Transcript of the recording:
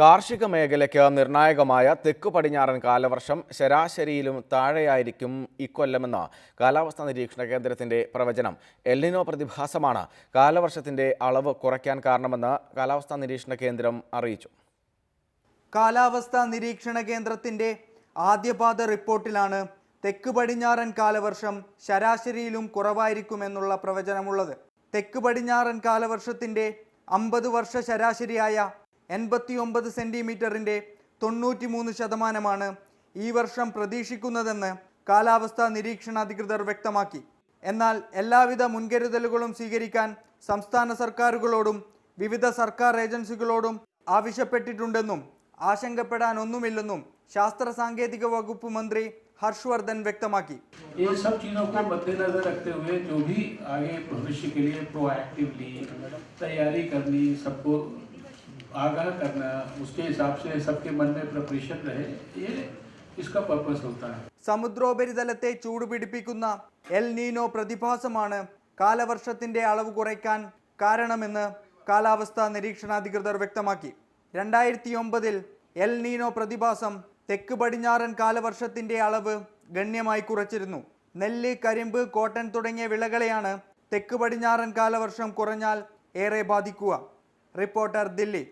കാർഷിക മേഖലയ്ക്ക് നിർണായകമായ തെക്ക് പടിഞ്ഞാറൻ കാലവർഷം ശരാശരിയിലും താഴെയായിരിക്കും ഇക്കൊല്ലമെന്ന് കാലാവസ്ഥാ നിരീക്ഷണ കേന്ദ്രത്തിന്റെ പ്രവചനം. എല്ലിനോ പ്രതിഭാസമാണ് കാലവർഷത്തിന്റെ അളവ് കുറയ്ക്കാൻ കാരണമെന്ന് കാലാവസ്ഥാ നിരീക്ഷണ കേന്ദ്രം അറിയിച്ചു. കാലാവസ്ഥാ നിരീക്ഷണ കേന്ദ്രത്തിന്റെ ആദ്യപാദ റിപ്പോർട്ടിലാണ് തെക്ക് പടിഞ്ഞാറൻ കാലവർഷം ശരാശരിയിലും കുറവായിരിക്കുമെന്നുള്ള പ്രവചനമുള്ളത്. തെക്ക് പടിഞ്ഞാറൻ കാലവർഷത്തിന്റെ അമ്പത് വർഷ ശരാശരിയായ എൺപത്തിയൊമ്പത് സെന്റിമീറ്ററിന്റെ തൊണ്ണൂറ്റിമൂന്ന് ശതമാനമാണ് ഈ വർഷം പ്രതീക്ഷിക്കുന്നതെന്ന് കാലാവസ്ഥാ നിരീക്ഷണ അധികൃതർ വ്യക്തമാക്കി എന്നാൽ എല്ലാവിധ മുൻകരുതലുകളും സ്വീകരിക്കാൻ സംസ്ഥാന സർക്കാരുകളോടും വിവിധ സർക്കാർ ഏജൻസികളോടും ആവശ്യപ്പെട്ടിട്ടുണ്ടെന്നും ആശങ്കപ്പെടാൻ ഒന്നുമില്ലെന്നും ശാസ്ത്ര സാങ്കേതിക വകുപ്പ് മന്ത്രി ഹർഷ് വർദ്ധൻ വ്യക്തമാക്കി ये सब चीज़ों को मद्देनजर रखते हुए जो भी आगे भविष्य के लिए प्रोएक्टिवली तैयारी करनी सबको आगाह करना उसके हिसाब से सबके मन में प्रिपरेशन रहे ये इसका पर्पस होता है സമുദ്രോപരിതലത്തെ ചൂടുപിടിപ്പിക്കുന്ന എൽ നീനോ പ്രതിഭാസമാണ് കാലവർഷത്തിന്റെ അളവ് കുറയ്ക്കാൻ കാരണമെന്ന് കാലാവസ്ഥാ നിരീക്ഷണാധികൃതർ വ്യക്തമാക്കി രണ്ടായിരത്തി ഒമ്പതിൽ എൽ നീനോ പ്രതിഭാസം തെക്ക് പടിഞ്ഞാറൻ കാലവർഷത്തിന്റെ അളവ് ഗണ്യമായി കുറച്ചിരുന്നു നെല്ല് കരിമ്പ് കോട്ടൺ തുടങ്ങിയ വിളകളെയാണ് തെക്ക് പടിഞ്ഞാറൻ കാലവർഷം കുറഞ്ഞാൽ ഏറെ ബാധിക്കുക റിപ്പോർട്ടർ ദില്ലി